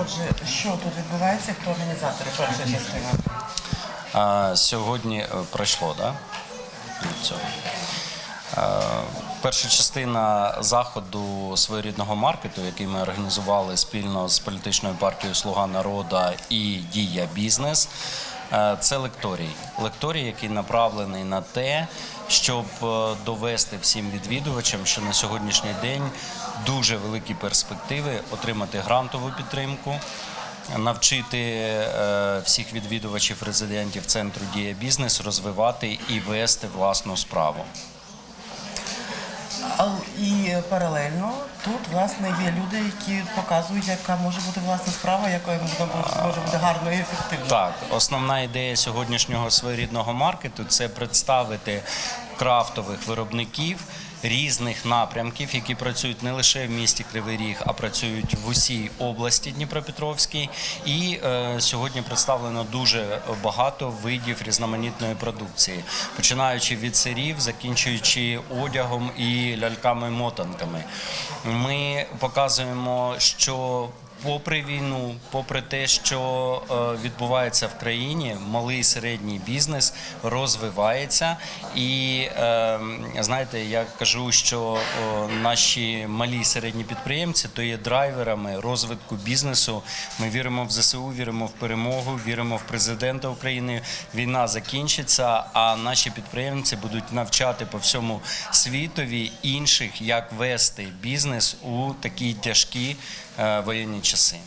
Отже, що тут відбувається? Хто організатори Перша частина? А, сьогодні е, пройшло, да? Е, Перша частина заходу своєрідного маркету, який ми організували спільно з політичною партією Слуга народу і Дія бізнес. Е, Це лекторій. Лекторій, який направлений на те, щоб е, довести всім відвідувачам, що на сьогоднішній день дуже великі перспективи отримати грантову підтримку, навчити е, всіх відвідувачів резидентів центру Дія бізнес розвивати і вести власну справу. І паралельно тут власне є люди, які показують, яка може бути власна справа, якою може бути гарно і ефективно. Так, основна ідея сьогоднішнього своєрідного маркету це представити крафтових виробників різних напрямків, які працюють не лише в місті Кривий Ріг, а працюють в усій області Дніпропетровській. І е, сьогодні представлено дуже багато видів різноманітної продукції, починаючи від сирів, закінчуючи одягом і ляльками-мотанками. Ми показуємо, що Попри війну, попри те, що е, відбувається в країні, малий і середній бізнес розвивається. І е, знаєте, я кажу, що наші малі і середні підприємці то є драйверами розвитку бізнесу. Ми віримо в ЗСУ, віримо в перемогу, віримо в президента України. Війна закінчиться, а наші підприємці будуть навчати по всьому світові інших, як вести бізнес у такі тяжкі е, воєнні часи. assim.